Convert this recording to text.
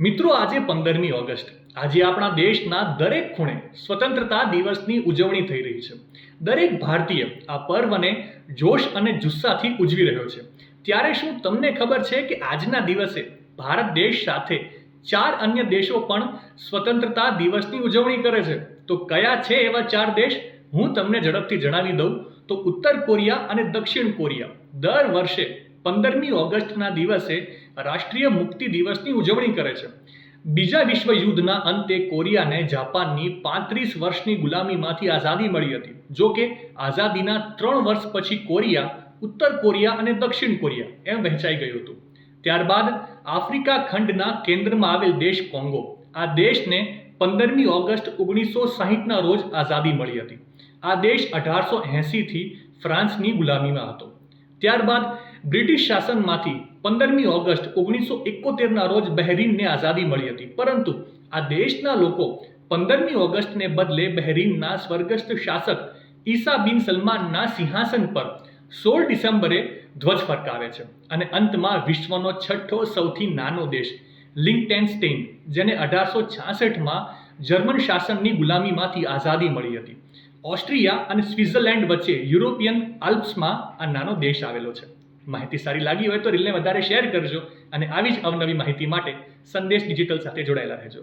મિત્રો, આજે પંદરમી ઓગસ્ટ. આજે આપણા દેશના દરેક ખૂણે સ્વતંત્રતા દિવસની ઉજવણી થઈ રહી છે. દરેક ભારતીય આ પર્વને જોશ અને જુસ્સાથી ઉજવી રહ્યો છે. ત્યારે શું તમને ખબર છે કે આજના દિવસે ભારત દેશ સાથે ચાર અન્ય દેશો પણ સ્વતંત્રતા દિવસની ઉજવણી કરે છે? તો કયા છે એવા ચાર દેશ? હું તમને ઝડપથી જણાવી દઉં. તો ઉત્તર કોરિયા અને દક્ષિણ કોરિયા દર વર્ષે પંદરમી ઓગસ્ટના દિવસે રાષ્ટ્રીય મુક્તિ દિવસની ઉજવણી કરે છે. બીજા વિશ્વ અંતે કોરિયાને જાપાનની પાંત્રીસ વર્ષની ગુલામીમાંથી આઝાદી મળી હતી. જો કે આઝાદીના ત્રણ વર્ષ પછી કોરિયા, ઉત્તર કોરિયા અને દક્ષિણ કોરિયા એમ વહેંચાઈ ગયું હતું. ત્યારબાદ આફ્રિકા ખંડના કેન્દ્રમાં આવેલ દેશ કોંગો. આ દેશને પંદરમી ઓગસ્ટ ઓગણીસો સાહીઠના રોજ આઝાદી મળી હતી. આ દેશ અઢારસો એંસીથી ફ્રાન્સની ગુલામીમાં હતો. ત્યારબાદ બ્રિટિશ શાસનમાંથી પંદરમી ઓગસ્ટ ઓગણીસો એકોતેરના રોજ બહેરીનને આઝાદી મળી હતી. પરંતુ આ દેશના લોકો પંદરમી ઓગસ્ટને બદલે બહેરીનના સ્વર્ગસ્થ શાસક ઈસા બિન સલમાનના સિંહાસન પર સોળ ડિસેમ્બરે ધ્વજ ફરકાવે છે અને અંતમાં વિશ્વનો છઠ્ઠો સૌથી નાનો દેશ લિંકટેનસ્ટેઇન, જેને અઢારસો છાસઠમાં જર્મન શાસનની ગુલામીમાંથી આઝાદી મળી હતી. ઓસ્ટ્રિયા અને સ્વિટ્ઝરલેન્ડ વચ્ચે યુરોપિયન આલ્પ્સમાં આ નાનો દેશ આવેલો છે. માહિતી સારી લાગી હોય તો રીલને વધારે શેર કરજો અને આવી જ અવનવી માહિતી માટે સંદેશ ડિજિટલ સાથે જોડાયેલા રહેજો.